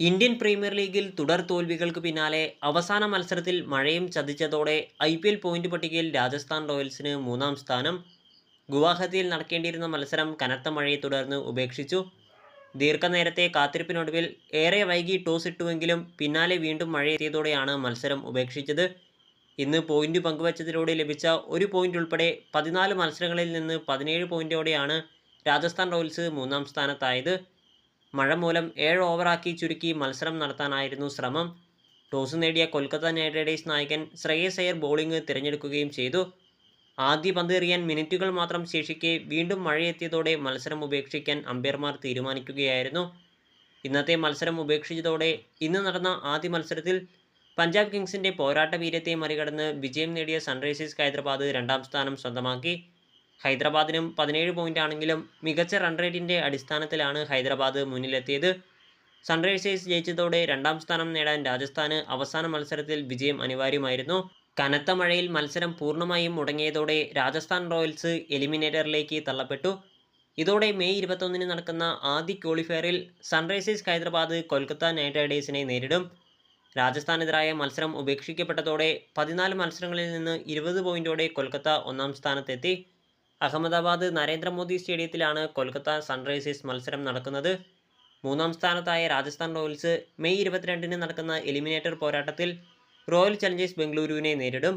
Indian premier ലീഗിൽ തുടർ തോൽവികൾക്ക് പിന്നാലെ അവസാന മത്സരത്തിൽ മഴയും ചതിച്ചതോടെ ഐ പി എൽ പോയിന്റ് പട്ടികയിൽ രാജസ്ഥാൻ റോയൽസിന് മൂന്നാം സ്ഥാനം. ഗുവാഹത്തിയിൽ നടക്കേണ്ടിയിരുന്ന മത്സരം കനത്ത മഴയെ തുടർന്ന് ഉപേക്ഷിച്ചു. ദീർഘനേരത്തെ കാത്തിരിപ്പിനൊടുവിൽ ഏറെ വൈകി ടോസ് ഇട്ടുവെങ്കിലും പിന്നാലെ വീണ്ടും മഴയെത്തിയതോടെയാണ് മത്സരം ഉപേക്ഷിച്ചത്. ഇന്ന് പോയിന്റ് പങ്കുവച്ചതിലൂടെ ലഭിച്ച ഒരു പോയിന്റ് ഉൾപ്പെടെ പതിനാല് മത്സരങ്ങളിൽ നിന്ന് പതിനേഴ് പോയിന്റോടെയാണ് രാജസ്ഥാൻ റോയൽസ് മൂന്നാം സ്ഥാനത്തായത്. മഴ മൂലം ഏഴ് ഓവറാക്കി ചുരുക്കി മത്സരം നടത്താനായിരുന്നു ശ്രമം. ടോസ് നേടിയ കൊൽക്കത്ത നൈറ്റ് റൈഡേഴ്സ് നായകൻ ശ്രേയസ് അയ്യർ ബോളിംഗ് തിരഞ്ഞെടുക്കുകയും ചെയ്തു. ആദ്യ പന്ത് എറിയാൻ മിനിറ്റുകൾ മാത്രം ശേഷിക്കെ വീണ്ടും മഴയെത്തിയതോടെ മത്സരം ഉപേക്ഷിക്കാൻ അമ്പയർമാർ തീരുമാനിക്കുകയായിരുന്നു. ഇന്നത്തെ മത്സരം ഉപേക്ഷിച്ചതോടെ ഇന്ന് നടന്ന ആദ്യ മത്സരത്തിൽ പഞ്ചാബ് കിങ്സിന്റെ പോരാട്ട വീര്യത്തെ മറികടന്ന് വിജയം നേടിയ സൺറൈസേഴ്സ് ഹൈദരാബാദ് രണ്ടാം സ്ഥാനം സ്വന്തമാക്കി. ഹൈദരാബാദിനും പതിനേഴ് പോയിന്റ് ആണെങ്കിലും മികച്ച റൺ റേറ്റിന്റെ അടിസ്ഥാനത്തിലാണ് ഹൈദരാബാദ് മുന്നിലെത്തിയത്. സൺറൈസേഴ്സ് ജയിച്ചതോടെ രണ്ടാം സ്ഥാനം നേടാൻ രാജസ്ഥാന് അവസാന മത്സരത്തിൽ വിജയം അനിവാര്യമായിരുന്നു. കനത്ത മഴയിൽ മത്സരം പൂർണമായും മുടങ്ങിയതോടെ രാജസ്ഥാൻ റോയൽസ് എലിമിനേറ്ററിലേക്ക് തള്ളപ്പെട്ടു. ഇതോടെ മെയ് ഇരുപത്തൊന്നിന് നടക്കുന്ന ആദ്യ ക്വാളിഫയറിൽ സൺറൈസേഴ്സ് ഹൈദരാബാദ് കൊൽക്കത്ത നൈറ്റ് റൈഡേഴ്സിനെ നേരിടും. രാജസ്ഥാനെതിരായ മത്സരം ഉപേക്ഷിക്കപ്പെട്ടതോടെ പതിനാല് മത്സരങ്ങളിൽ നിന്ന് ഇരുപത് പോയിന്റോടെ കൊൽക്കത്ത ഒന്നാം സ്ഥാനത്തെത്തി. അഹമ്മദാബാദ് നരേന്ദ്രമോദി സ്റ്റേഡിയത്തിലാണ് കൊൽക്കത്ത സൺറൈസേഴ്സ് മത്സരം നടക്കുന്നത്. മൂന്നാം സ്ഥാനത്തായ രാജസ്ഥാൻ റോയൽസ് മെയ് ഇരുപത്തിരണ്ടിന് നടക്കുന്ന എലിമിനേറ്റർ പോരാട്ടത്തിൽ റോയൽ ചലഞ്ചേഴ്സ് ബംഗളൂരുവിനെ നേരിടും.